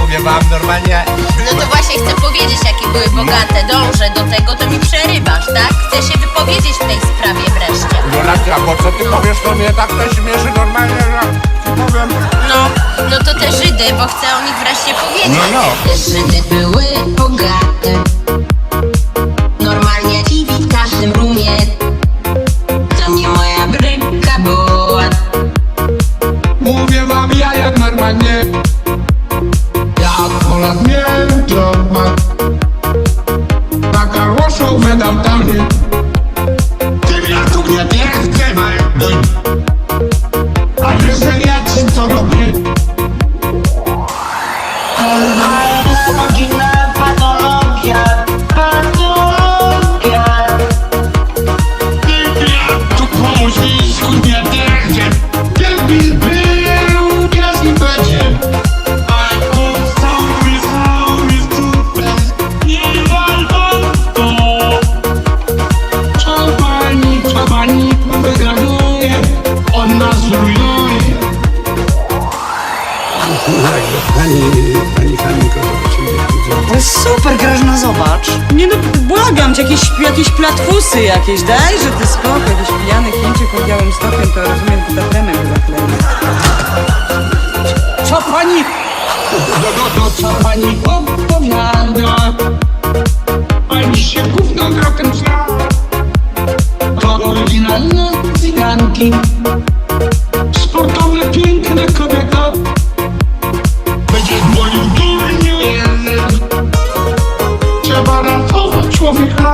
Mówię wam normalnie. No to właśnie chcę powiedzieć, jakie były bogate. Dążę do tego, to mi przerywasz, tak? Chcę się wypowiedzieć w tej sprawie wreszcie. Jolanta, bo co ty powiesz, to mnie tak to śmieszy normalnie, że ci powiem. No, no to te Żydy, bo chcę o nich wreszcie powiedzieć. No, no. Te Żydy były bogate. Na karłoszu wydał dany Ty ja tu nie nas rujnuje Pani, pani Halinko, zobaczymy. To jest super, Grażna, zobacz. Nie no, błagam cię, jakieś, jakieś platfusy jakieś, dajże ty spokój, jakiś pijany Chińczyk pod białym stokiem, to rozumiem, tremem chyba klei. Co pani, no, no, no, co pani opowiada Pani się gówno trochę zna To oryginalne cyganki for me.